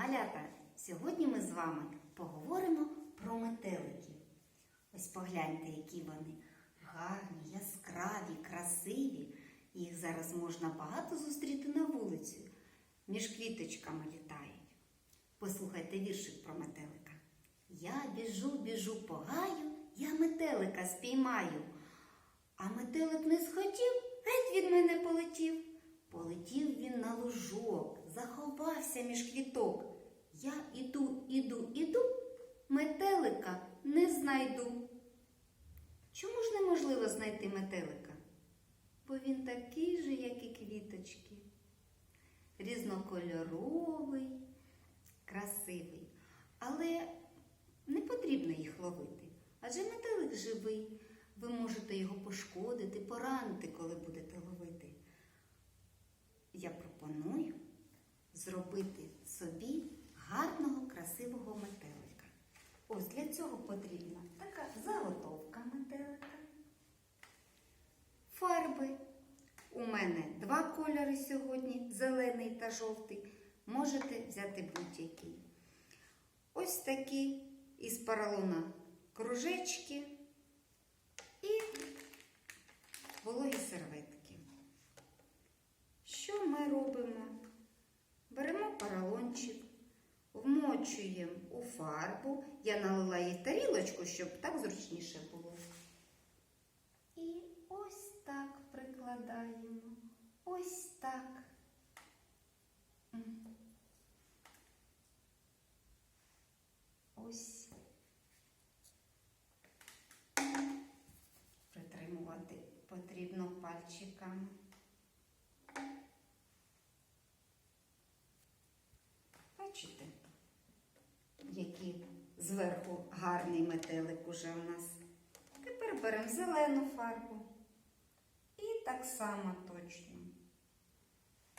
Малята, сьогодні ми з вами поговоримо про метеликів. Ось погляньте, які вони гарні, яскраві, красиві. Їх зараз можна багато зустріти на вулиці. Між квіточками літають. Послухайте віршик про метелика. Я біжу, біжу по гаю, я метелика спіймаю. А метелик не схотів, геть від мене полетів. Полетів він на лужок, заховався між квіток. Я іду, іду, іду, метелика не знайду. Чому ж неможливо знайти метелика? Бо він такий же, як і квіточки. Різнокольоровий, красивий. Але не потрібно їх ловити. Адже метелик живий. Ви можете його пошкодити, поранити, коли будете ловити. Я пропоную зробити собі Ось для цього потрібна така заготовка метелика. Фарби. У мене два кольори сьогодні зелений та жовтий. Можете взяти будь-який. Ось такі із поролона кружечки і вологі серветки. Що ми робимо? Беремо поролончик, вмочуємо у фарбу. Я налила їй тарілочку, щоб так зручніше було. І ось так прикладаємо. Ось так. Ось. Притримувати потрібно пальчиками. Бачите, зверху гарний метелик уже у нас. Тепер беремо зелену фарбу. І так само точно.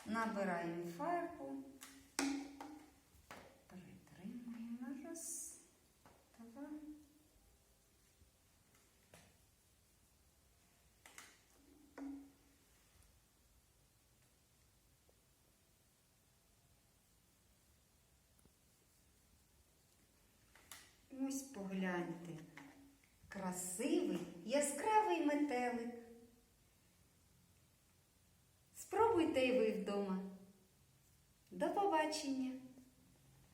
Набираємо фарбу. Ось погляньте. Красивий, яскравий метелик. Спробуйте і ви вдома. До побачення!